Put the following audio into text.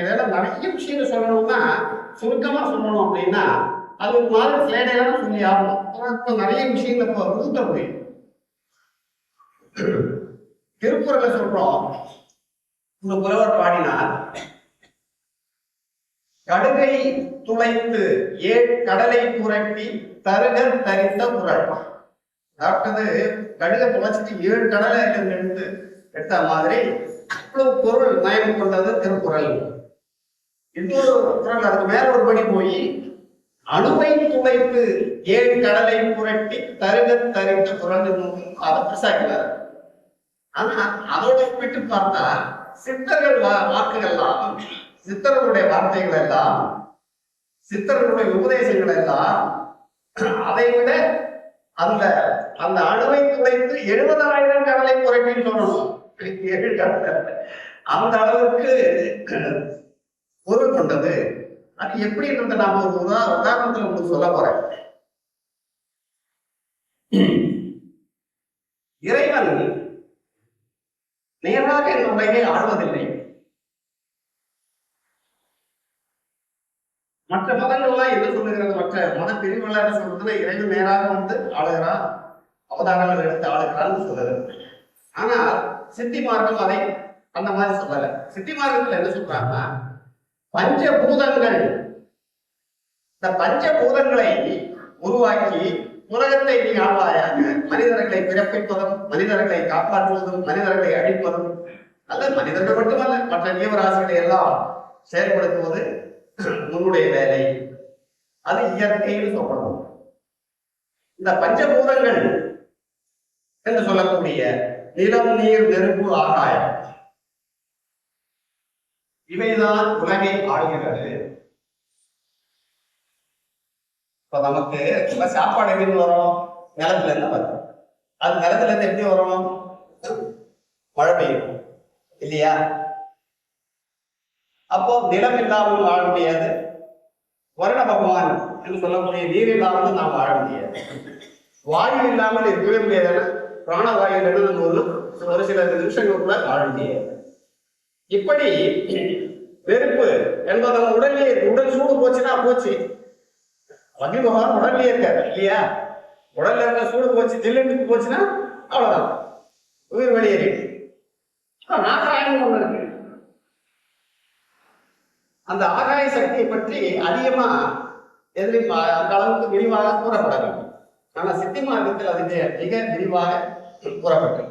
இதெல்லாம் நிறைய விஷயங்கள் சொல்லணும்னா சுருக்கமா சொல்லணும் அப்படின்னா அது ஒரு மாதிரி ஸ்லைடெல்லாம் சொல்லி ஆகணும். ஆனா நிறைய விஷயங்கள் இப்போ புகுத்த முடியும் திருக்குறளை சொல்றோம். இந்த புலவர் பாடினார் கடுகை துளைத்து ஏ கடலை புரட்டி தருகர் தரித்த குரல்? அதாவது கடுகை துளைச்சிட்டு ஏழு கடலை எடுத்து எடுத்த மாதிரி அவ்வளவு பொருள் மயம் கொண்டது திருக்குறள். இன்னொரு அதுக்கு மேல ஒரு படி போய் அணுவை துளைத்து ஏழு கடலை புரட்டி தருக தருக குரல் அதை பிரசாக்கினார் ஆனா அதோட ஒப்பிட்டு பார்த்தா சித்தர்கள் வாக்குகள் எல்லாம் சித்தர்களுடைய வார்த்தைகள் எல்லாம் சித்தர்களுடைய உபதேசங்கள் எல்லாம் அதை விட அந்த அந்த அணுவை துளைத்து எழுபதாயிரம் கடலை புரட்டின்னு சொல்லணும். ஏழு கடலை. அந்த அளவுக்கு பொருள் கொண்டது. அது எப்படி எப்படின்றத நாம ஒரு உதாரணத்துல உங்களுக்கு சொல்ல போறேன். இறைவன் நேராக இந்த உலகை ஆழ்வதில்லை. மற்ற மதங்கள்லாம் என்ன சொல்லுகிறது? மற்ற மத பிரிவுகள் என்ன சொல்றதுன்னா இறைவன் நேராக வந்து ஆளுகிறான் அவதாரங்கள் எடுத்து ஆளுகிறான்னு சொல்லுது. ஆனால் சித்தி மார்க்கம் அதை அந்த மாதிரி சொல்லல. சித்தி மார்க்கத்துல என்ன சொல்றாங்கன்னா பஞ்சபூதங்கள். இந்த பஞ்சபூதங்களை உருவாக்கி உலகத்தை நீ ஆழ்வாயாக மனிதர்களை பிறப்பிப்பதும் மனிதர்களை காப்பாற்றுவதும் மனிதர்களை அழிப்பதும் அல்ல மனிதர்கள் மட்டுமல்ல மற்ற ஜீவராசிகளை எல்லாம் செயல்படுத்துவது உன்னுடைய வேலை. அது இயற்கைன்னு சொல்லணும். இந்த பஞ்சபூதங்கள் என்று சொல்லக்கூடிய நிலம் நீர் நெருப்பு ஆகாயம். இவைதான் உலகை ஆளுகிறது இப்ப நமக்கு இப்ப சாப்பாடு எங்கிருந்து வரும்? நிலத்துல இருந்து வரும். அது நிலத்துல இருந்து எப்படி வரும்? மழை பெய்யும். இல்லையா? அப்போ நிலம் இல்லாமல் வாழ முடியாது. வருண பகவான் என்று சொல்லக்கூடிய நீர் இல்லாமல் நாம் வாழ முடியாது. வாயு இல்லாமல் இருக்கவே முடியாது. பிராணவாயு இல்லைன்னா நம்ம ஒரு ஒரு சில நிமிஷங்களுக்குள்ள வாழ முடியாது. இப்படி வெறுப்பு என்பது நம்ம உடல்லே உடல் சூடு போச்சுன்னா போச்சு. அக்னி பகவான் உடல்லே இருக்காரு இல்லையா? உடல்ல இருக்க சூடு போச்சு ஜில்லுன்னு போச்சுன்னா அவ்வளவுதான். உயிர் வெளியேறி ஆகாயம் ஒண்ணு இருக்கு. அந்த ஆகாய சக்தியை பற்றி அதிகமா எதிரி அந்த அளவுக்கு விரிவாக கூறப்படவில்லை. ஆனா சித்தி மார்க்கத்தில் அது மிக விரிவாக கூறப்பட்டது.